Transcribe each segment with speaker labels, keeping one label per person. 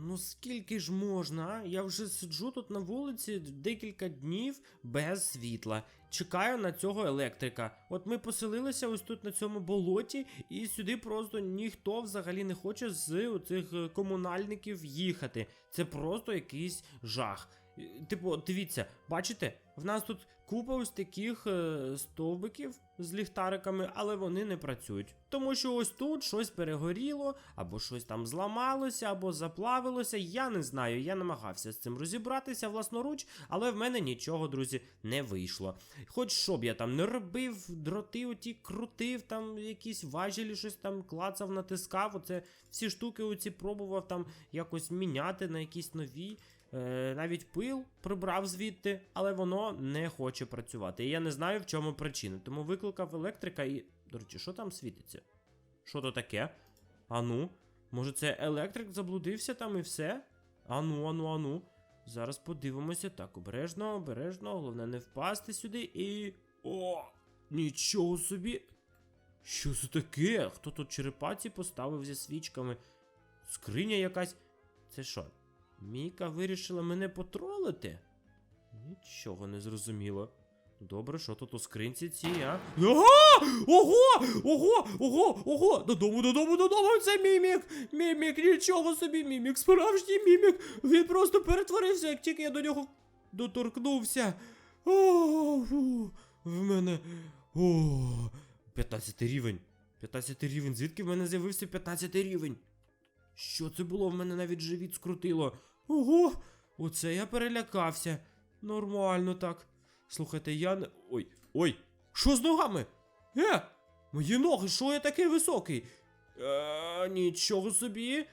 Speaker 1: Ну скільки ж можна? Я вже сиджу тут на вулиці декілька днів без світла. Чекаю на цього електрика. От ми поселилися ось тут на цьому болоті, і сюди просто ніхто взагалі не хоче з цих комунальників їхати. Це просто якийсь жах. Типу, дивіться, бачите, в нас тут купа ось таких е, стовбиків з ліхтариками, але вони не працюють. Тому що ось тут щось перегоріло, або щось там зламалося, або заплавилося. Я не знаю. Я намагався з цим розібратися власноруч, але в мене нічого, друзі, не вийшло. Хоч що б я там не робив, дроти оті крутив, там якісь важелі, щось там клацав, натискав. Оце всі штуки оці пробував там якось міняти на якісь нові. Е, навіть пил прибрав звідти, але воно не хоче працювати. І я не знаю, в чому причина. Тому викликав електрика і. До речі, що там світиться? Що то таке? Ану, може це електрик заблудився там і все? Ану, ану, ану. Зараз подивимося. Так, обережно, обережно, головне не впасти сюди і. О! Нічого собі! Що це таке? Хто тут черепаці поставив зі свічками? Скриня якась. Це що? Міка вирішила мене потролити? Нічого не зрозуміло. Добре, що тут у скринці ці, а? Ого! Ого! Ого! Ого! Ого! Додому, додому, додому! Це мімік! Мімік, нічого собі, мімік, справжній мімік! Він просто перетворився, як тільки я до нього доторкнувся. О, фу, в мене. О, 15 рівень. 15 рівень. Звідки в мене з'явився 15 рівень? Що це було? В мене навіть живіт скрутило. Ого! Оце я перелякався. Нормально так. Слухайте, я не. Ой, ой! Що з ногами? Е! Мої ноги, що я такий високий? Е, нічого собі.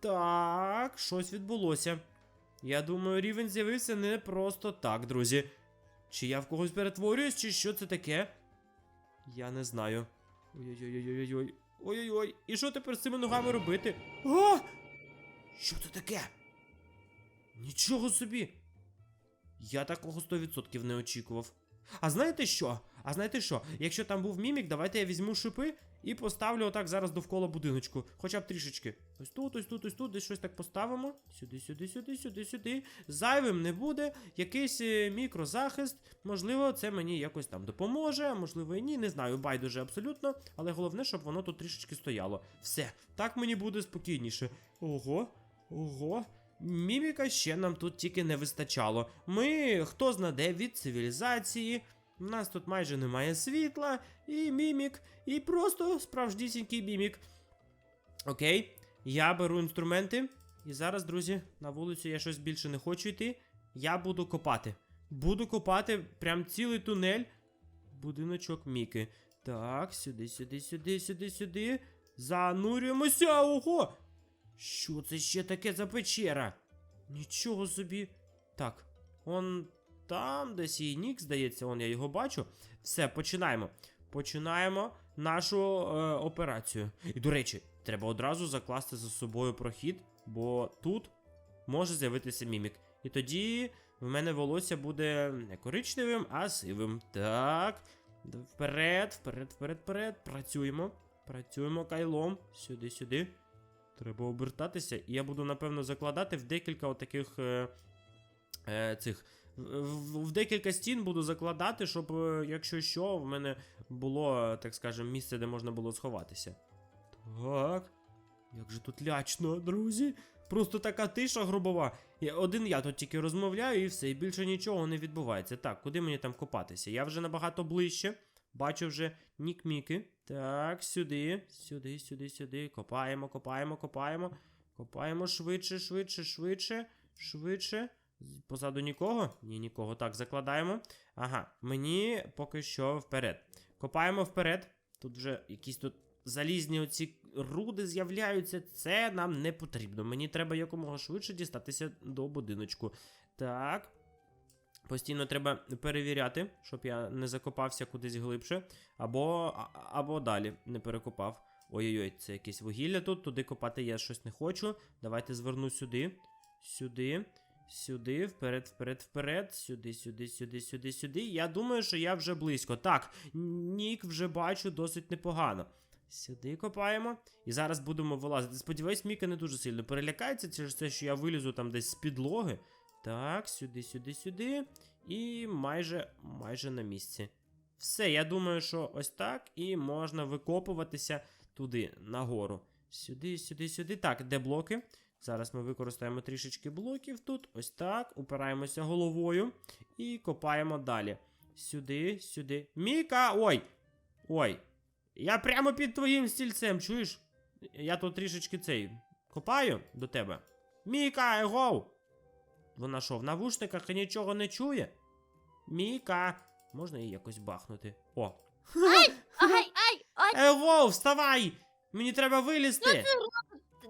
Speaker 1: Так, щось відбулося. Я думаю, рівень з'явився не просто так, друзі. Чи я в когось перетворююсь, чи що це таке? Я не знаю. Ой-ой-ой-ой-ой. Ой-ой-ой. І що тепер з цими ногами робити? А! Що це таке? Нічого собі. Я такого 100% не очікував. А знаєте що? А знаєте що? Якщо там був мімік, давайте я візьму шипи і поставлю отак зараз довкола будиночку. Хоча б трішечки. Ось тут, ось тут, ось тут, десь щось так поставимо. Сюди, сюди, сюди, сюди, сюди. Зайвим не буде. Якийсь е, мікрозахист. Можливо, це мені якось там допоможе, а можливо і ні. Не знаю, байдуже абсолютно. Але головне, щоб воно тут трішечки стояло. Все, так мені буде спокійніше. Ого, ого. Міміка ще нам тут тільки не вистачало. Ми хто знаде від цивілізації. У нас тут майже немає світла, і мімік, і просто справжнісінький мімік. Окей, я беру інструменти. І зараз, друзі, на вулицю я щось більше не хочу йти. Я буду копати. Буду копати прям цілий тунель. Будиночок Міки. Так, сюди, сюди, сюди, сюди, сюди. Занурюємося. Ого! Що це ще таке за печера? Нічого собі. Так, он там десь і Нік, здається, он я його бачу. Все, починаємо. Починаємо нашу е, операцію. І до речі, треба одразу закласти за собою прохід, бо тут може з'явитися мімік. І тоді в мене волосся буде не коричневим, а сивим. Так. Вперед, вперед, вперед, вперед. Працюємо. Працюємо кайлом. Сюди, сюди. Треба обертатися, і я буду, напевно, закладати в декілька отаких е, е, цих. В, декілька стін буду закладати, щоб, е, якщо що, в мене було, так скажемо, місце, де можна було сховатися. Так. Як же тут лячно, друзі. Просто така тиша грубова. Я, один я тут тільки розмовляю і все, і більше нічого не відбувається. Так, куди мені там копатися? Я вже набагато ближче. Бачу вже нік-міки. Так, сюди, сюди, сюди, сюди. Копаємо, копаємо, копаємо. Копаємо швидше, швидше, швидше, швидше. Позаду нікого? Ні, нікого. Так, закладаємо. Ага, мені поки що вперед. Копаємо вперед. Тут вже якісь тут залізні оці руди з'являються. Це нам не потрібно. Мені треба якомога швидше дістатися до будиночку. Так. Постійно треба перевіряти, щоб я не закопався кудись глибше, або, або далі не перекопав. Ой-ой-ой, це якесь вугілля тут, туди копати я щось не хочу. Давайте зверну сюди, сюди, сюди, вперед, вперед, вперед, сюди, сюди, сюди, сюди, сюди. Я думаю, що я вже близько. Так, нік вже бачу досить непогано. Сюди копаємо. І зараз будемо вилазити. Сподіваюсь, Міка не дуже сильно перелякається через те, що я вилізу там десь з підлоги. Так, сюди, сюди, сюди. І майже, майже на місці. Все, я думаю, що ось так і можна викопуватися туди, нагору. Сюди, сюди, сюди. Так, де блоки? Зараз ми використаємо трішечки блоків тут. Ось так. Упираємося головою і копаємо далі. Сюди, сюди. Міка! Ой! Ой! Я прямо під твоїм стільцем, чуєш? Я тут трішечки цей копаю до тебе. Міка, егоу! Вона що, в навушниках і нічого не чує? Міка! Можна її якось бахнути? О!
Speaker 2: Ай, ай, ай,
Speaker 1: Егоу, вставай! Мені треба вилізти!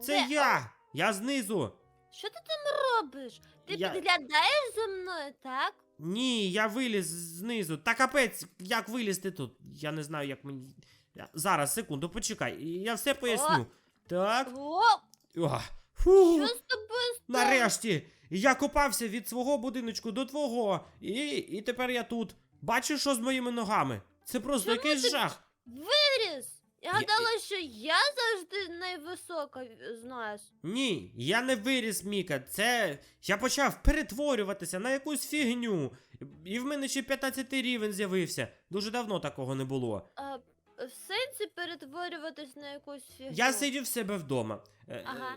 Speaker 1: Це я! Я знизу!
Speaker 2: Що ти там робиш? Ти
Speaker 1: Я-
Speaker 2: підглядаєш за мною, так?
Speaker 1: Ні, я виліз знизу. Та капець, як вилізти тут? Я не знаю, як мені. Я- Зараз, секунду, почекай. Я все поясню. Так.
Speaker 2: О,
Speaker 1: О, фу.
Speaker 2: що з тобою сталося?
Speaker 1: Нарешті! Я копався від свого будиночку до твого. І, і тепер я тут. Бачиш, що з моїми ногами? Це просто
Speaker 2: Чому
Speaker 1: якийсь
Speaker 2: ти-
Speaker 1: жах.
Speaker 2: Виріс! Я гадала, що я завжди найвисока, знаєш.
Speaker 1: Ні, я не виріс, Міка. Це. Я почав перетворюватися на якусь фігню. І в мене ще 15 рівень з'явився. Дуже давно такого не було.
Speaker 2: А, в сенсі перетворюватись на якусь фігню.
Speaker 1: Я сидів в себе вдома. Е,
Speaker 2: Ага.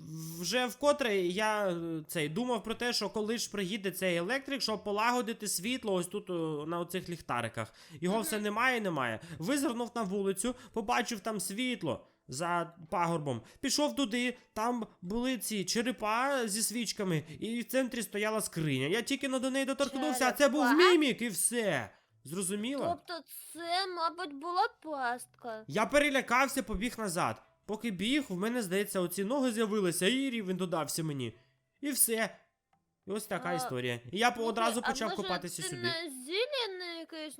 Speaker 1: Е, Вже вкотре я е, цей думав про те, що коли ж приїде цей електрик, щоб полагодити світло ось тут о, на оцих ліхтариках. Його
Speaker 2: Мгм.
Speaker 1: все немає, немає. Визирнув на вулицю, побачив там світло за пагорбом. Пішов туди, там були ці черепа зі свічками, і в центрі стояла скриня. Я тільки на до неї доторкнувся, а це був мімік, і все. Зрозуміло?
Speaker 2: Тобто це, мабуть, була пастка.
Speaker 1: Я перелякався, побіг назад. Поки біг, в мене, здається, оці ноги з'явилися, і рівень додався мені. І все. І ось така
Speaker 2: А,
Speaker 1: історія. І я по- одразу почав
Speaker 2: а може,
Speaker 1: копатися
Speaker 2: ти
Speaker 1: сюди.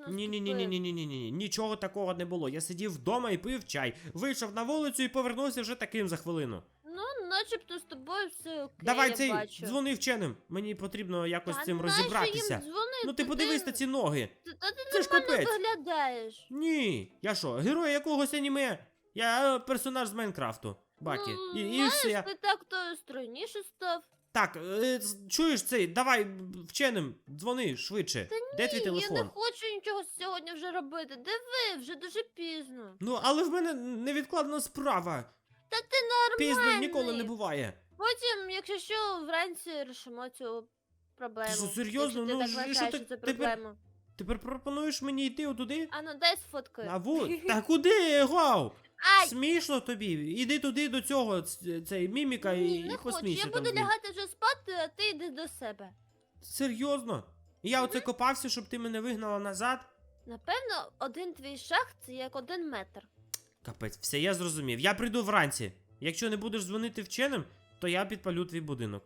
Speaker 1: Ні, ні, ні, ні, ні, ні, ні, ні, нічого такого не було. Я сидів вдома і пив чай, вийшов на вулицю і повернувся вже таким за хвилину.
Speaker 2: Ну, начебто з тобою все окей,
Speaker 1: Давай
Speaker 2: я
Speaker 1: цей
Speaker 2: бачу.
Speaker 1: дзвони вченим. Мені потрібно якось
Speaker 2: Та
Speaker 1: з цим
Speaker 2: нащо
Speaker 1: розібратися.
Speaker 2: Їм дзвонити?
Speaker 1: Ну ти подивись на ці ноги.
Speaker 2: Та ти
Speaker 1: Це ж
Speaker 2: нормально
Speaker 1: капець.
Speaker 2: виглядаєш.
Speaker 1: Ні, я що, герой якогось аніме? Я е, персонаж з Майнкрафту. Бакі.
Speaker 2: Ну,
Speaker 1: І, і
Speaker 2: знаєш,
Speaker 1: все.
Speaker 2: ти так то стройніше став.
Speaker 1: Так, е, чуєш цей, давай вченим, дзвони швидше. Де твій телефон?
Speaker 2: я не хочу нічого сьогодні вже робити. Диви, вже дуже пізно.
Speaker 1: Ну, але в мене невідкладна справа.
Speaker 2: Та ти нормальний.
Speaker 1: Пізно ніколи не буває.
Speaker 2: Потім, якщо що, вранці рішимо цю проблему.
Speaker 1: Ти що, серйозно?
Speaker 2: Якщо
Speaker 1: Ну,
Speaker 2: ти
Speaker 1: ж-
Speaker 2: так
Speaker 1: і що
Speaker 2: вважаєш,
Speaker 1: ти-
Speaker 2: що це
Speaker 1: тепер-
Speaker 2: проблема.
Speaker 1: Тепер пропонуєш мені йти отуди?
Speaker 2: А ну дай сфоткаю.
Speaker 1: На вулицю? Та куди, Гау?
Speaker 2: Ай!
Speaker 1: Смішно тобі. Іди туди до цього, ц- цей міміка і,
Speaker 2: Ні,
Speaker 1: і
Speaker 2: не хочу.
Speaker 1: посмійся
Speaker 2: Я
Speaker 1: там
Speaker 2: буду
Speaker 1: з ним.
Speaker 2: лягати вже спати, а ти йди до себе.
Speaker 1: Серйозно? І я оце копався, щоб ти мене вигнала назад?
Speaker 2: Напевно, один твій шах це як один метр.
Speaker 1: Капець, все, я зрозумів. Я прийду вранці. Якщо не будеш дзвонити вченим, то я підпалю твій будинок.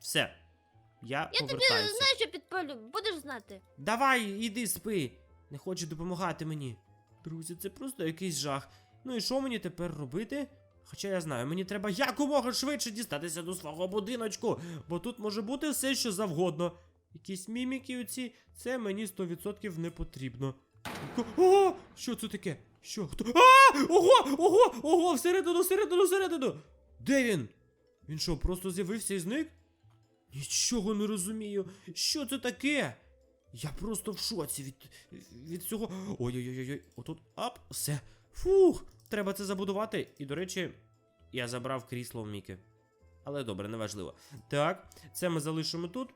Speaker 1: Все. Я,
Speaker 2: Я тобі
Speaker 1: повертаюся.
Speaker 2: знаєш, що підпалю, будеш знати.
Speaker 1: Давай, іди спи. Не хоче допомагати мені. Друзі, це просто якийсь жах. Ну і що мені тепер робити? Хоча я знаю, мені треба якомога швидше дістатися до свого будиночку, бо тут може бути все, що завгодно. Якісь міміки оці, це мені 100% не потрібно. О, що це таке? Що? Хто? А! Ого! Ого! Ого! Всередину, всередину, всередину! Де він? Він що, просто з'явився і зник? Нічого не розумію. Що це таке? Я просто в шоці від, від цього. Ой-ой-ой, отут ап, все. Фух, треба це забудувати. І, до речі, я забрав крісло в Міки. Але добре, неважливо. Так, це ми залишимо тут.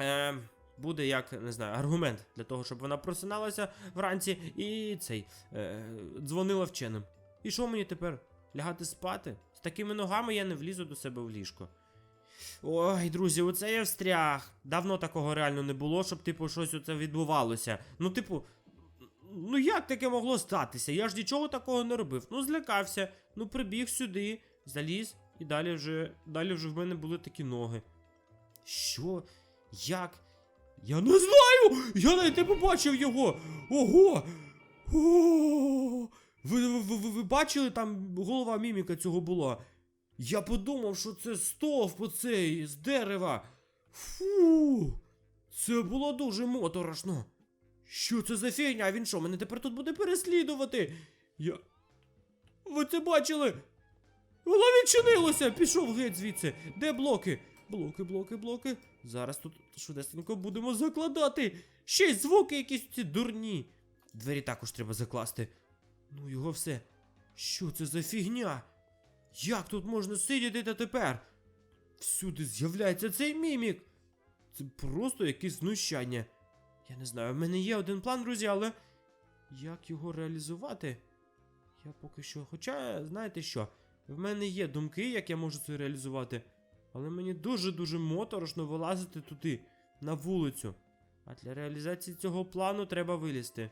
Speaker 1: Е, буде як, не знаю, аргумент для того, щоб вона просиналася вранці і цей е, дзвонила вченим. І що мені тепер? Лягати спати? З такими ногами я не влізу до себе в ліжко. Ой, друзі, оце я встряг. Давно такого реально не було, щоб, типу, щось оце відбувалося. Ну, типу, ну як таке могло статися? Я ж нічого такого не робив. Ну, злякався, ну прибіг сюди, заліз, і далі вже, далі вже в мене були такі ноги. Що? Як? Я не знаю! Я навіть не побачив його! Ого! О! Ви, ви, ви, ви бачили, там голова міміка цього була? Я подумав, що це стовп оцей з дерева. Фу. Це було дуже моторошно. Що це за фігня? Він що, мене тепер тут буде переслідувати? Я. Ви це бачили? Воно відчинилося! Пішов геть звідси. Де блоки? Блоки, блоки, блоки. Зараз тут швидесенько будемо закладати. Ще й звуки якісь ці дурні. Двері також треба закласти. Ну його все. Що це за фігня? Як тут можна сидіти та тепер? Всюди з'являється цей мімік. Це просто якесь знущання. Я не знаю, в мене є один план, друзі, але як його реалізувати? Я поки що. Хоча, знаєте що, в мене є думки, як я можу це реалізувати. Але мені дуже-дуже моторошно вилазити туди, на вулицю. А для реалізації цього плану треба вилізти.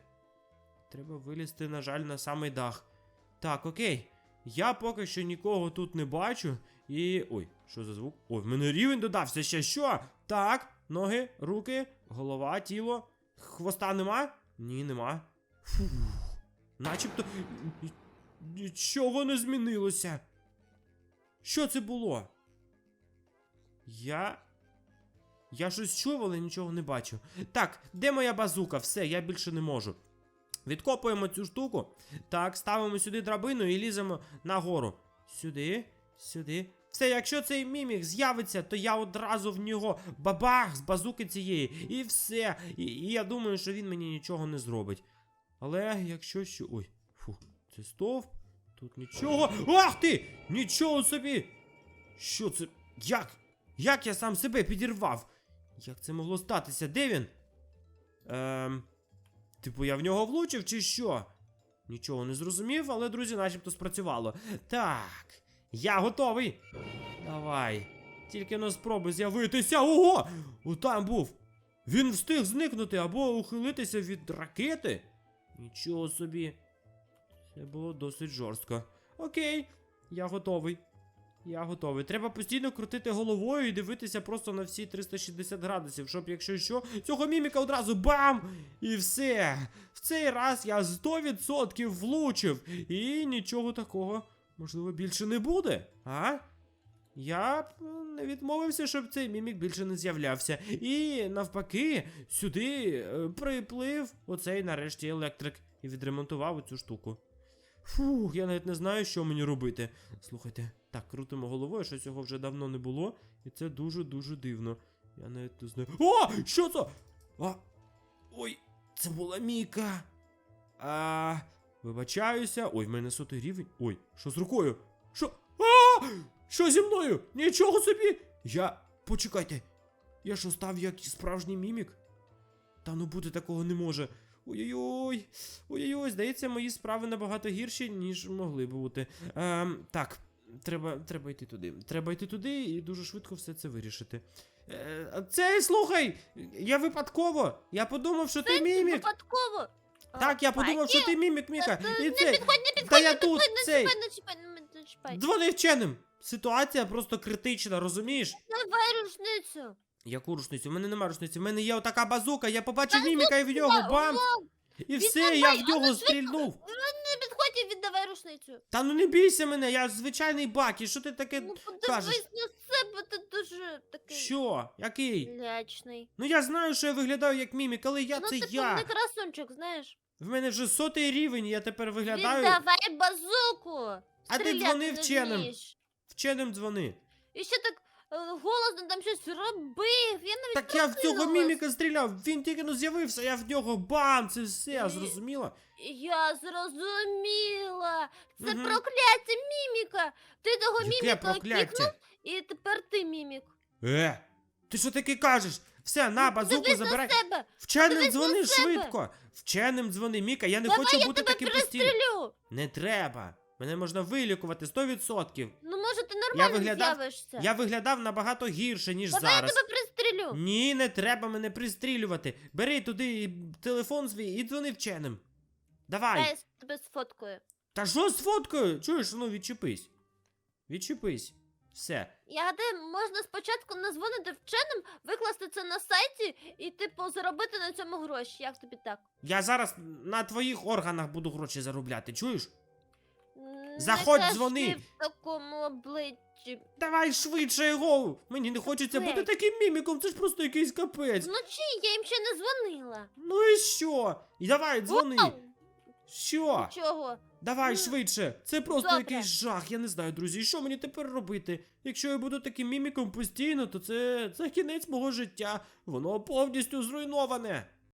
Speaker 1: Треба вилізти, на жаль, на самий дах. Так, окей. Я поки що нікого тут не бачу. І. Ой, що за звук? Ой, в мене рівень додався ще що? Так, ноги, руки, голова, тіло. Хвоста нема? Ні, нема. Фух. Начебто. Нічого не змінилося. Що це було? Я. Я щось чув, але нічого не бачу. Так, де моя базука? Все, я більше не можу. Відкопуємо цю штуку. Так, ставимо сюди драбину і ліземо нагору. Сюди, сюди. Все, якщо цей мімік з'явиться, то я одразу в нього бабах з базуки цієї. І все. І, і я думаю, що він мені нічого не зробить. Але якщо що. Ой, фу, це стовп. Тут нічого. Ах ти! Нічого собі! Що це? Як? Як я сам себе підірвав? Як це могло статися? Де він? Ем. Типу, я в нього влучив чи що? Нічого не зрозумів, але, друзі, начебто спрацювало. Так, я готовий. Давай. Тільки но спробуй з'явитися. Ого! Отам був. Він встиг зникнути або ухилитися від ракети. Нічого собі. Це було досить жорстко. Окей, я готовий. Я готовий. Треба постійно крутити головою і дивитися просто на всі 360 градусів, щоб якщо що, цього міміка одразу бам! І все. В цей раз я 100% влучив. І нічого такого, можливо, більше не буде. А? Я б е, не відмовився, щоб цей мімік більше не з'являвся. І навпаки, сюди е, приплив оцей нарешті електрик і відремонтував оцю штуку. Фух, я навіть не знаю, що мені робити. Слухайте, так, крутимо головою, що цього вже давно не було, і це дуже-дуже дивно. Я навіть не знаю. О! Що це? А! Ой, це була Міка. А, вибачаюся. Ой, в мене сотий рівень. Ой, що з рукою? Що? А! Що зі мною? Нічого собі! Я. Почекайте. Я що став як справжній мімік? Та ну бути такого не може. Ой-ой-ой. Ой-ой-ой, здається, мої справи набагато гірші, ніж могли б бути. Ем, так, треба, треба йти туди. Треба йти туди і дуже швидко все це вирішити. Е, це слухай! Я випадково! Я подумав, що ти
Speaker 2: Це
Speaker 1: мімік!
Speaker 2: випадково.
Speaker 1: Так, я подумав, що ти мімік, Міка. І
Speaker 2: Не підходь, не підходь,
Speaker 1: Та я
Speaker 2: не
Speaker 1: тут,
Speaker 2: підходь, не
Speaker 1: цей.
Speaker 2: чіпай, не чіпай, не- не чіпай.
Speaker 1: Дзвони вченим! Ситуація просто критична, розумієш?
Speaker 2: Давай рушницю.
Speaker 1: Яку рушницю? У мене немає рушниці, у мене є отака базука, я побачив міміка і в нього бам! І все, я в нього стрільнув.
Speaker 2: Не підходь і віддавай рушницю.
Speaker 1: Та ну не бійся мене, я звичайний бак, і що ти таке
Speaker 2: Ну
Speaker 1: кажеш?
Speaker 2: подивись на себе, ти дуже такий
Speaker 1: Що? Який?
Speaker 2: лячний.
Speaker 1: Ну я знаю, що я виглядаю як мімік, але я
Speaker 2: ну
Speaker 1: це
Speaker 2: ти
Speaker 1: я.
Speaker 2: не красунчик, знаєш.
Speaker 1: В мене вже сотий рівень, я тепер виглядаю.
Speaker 2: Віддавай базуку.
Speaker 1: А ти
Speaker 2: Стріляти
Speaker 1: дзвонив
Speaker 2: не
Speaker 1: вченим.
Speaker 2: вмієш.
Speaker 1: Вченим дзвони.
Speaker 2: І ще так голосно там щось робив. Я навіть
Speaker 1: Так я в цього
Speaker 2: прокинулась.
Speaker 1: міміка стріляв, він тільки ну з'явився, я в нього бам, це все,
Speaker 2: Ні.
Speaker 1: зрозуміла?
Speaker 2: Я зрозуміла. Це
Speaker 1: Мгм.
Speaker 2: прокляття міміка. Ти того
Speaker 1: Яке
Speaker 2: міміка
Speaker 1: прокляття?
Speaker 2: кікнув, і тепер ти мімік.
Speaker 1: Е, ти що таке кажеш? Все, на базуку
Speaker 2: Дивись
Speaker 1: забирай.
Speaker 2: на себе.
Speaker 1: Вченим
Speaker 2: Дивись на
Speaker 1: дзвони
Speaker 2: себе.
Speaker 1: швидко. Вченим дзвони, Міка, я не
Speaker 2: Давай
Speaker 1: хочу
Speaker 2: я
Speaker 1: бути
Speaker 2: тебе
Speaker 1: таким постійним.
Speaker 2: пристрелю.
Speaker 1: Не треба. Мене можна вилікувати 100%.
Speaker 2: Ну може ти нормально
Speaker 1: виглядав-
Speaker 2: з'явишся.
Speaker 1: Я виглядав набагато гірше, ніж
Speaker 2: Давай
Speaker 1: зараз.
Speaker 2: я тебе пристрелю.
Speaker 1: Ні, не треба мене пристрілювати. Бери туди телефон свій і дзвони вченим. Давай.
Speaker 2: Дай я тебе сфоткаю.
Speaker 1: Та що з фоткою? Чуєш, ну відчепись. Відчепись. Все.
Speaker 2: Я гадаю, можна спочатку назвонити вченим, викласти це на сайті і, типу, заробити на цьому гроші. Як тобі так?
Speaker 1: Я зараз на твоїх органах буду гроші заробляти, чуєш? Заходь,
Speaker 2: не
Speaker 1: дзвони.
Speaker 2: в такому обличчі.
Speaker 1: Давай швидше його! Мені не хочеться
Speaker 2: Окей.
Speaker 1: бути таким міміком, це ж просто якийсь капець.
Speaker 2: Вночі я їм ще не дзвонила.
Speaker 1: Ну і що? І давай, дзвони.
Speaker 2: Вау!
Speaker 1: Що?
Speaker 2: Чого?
Speaker 1: Давай швидше. Це просто
Speaker 2: Добре.
Speaker 1: якийсь жах. Я не знаю, друзі. Що мені тепер робити? Якщо я буду таким міміком постійно, то це, це кінець мого життя. Воно повністю зруйноване.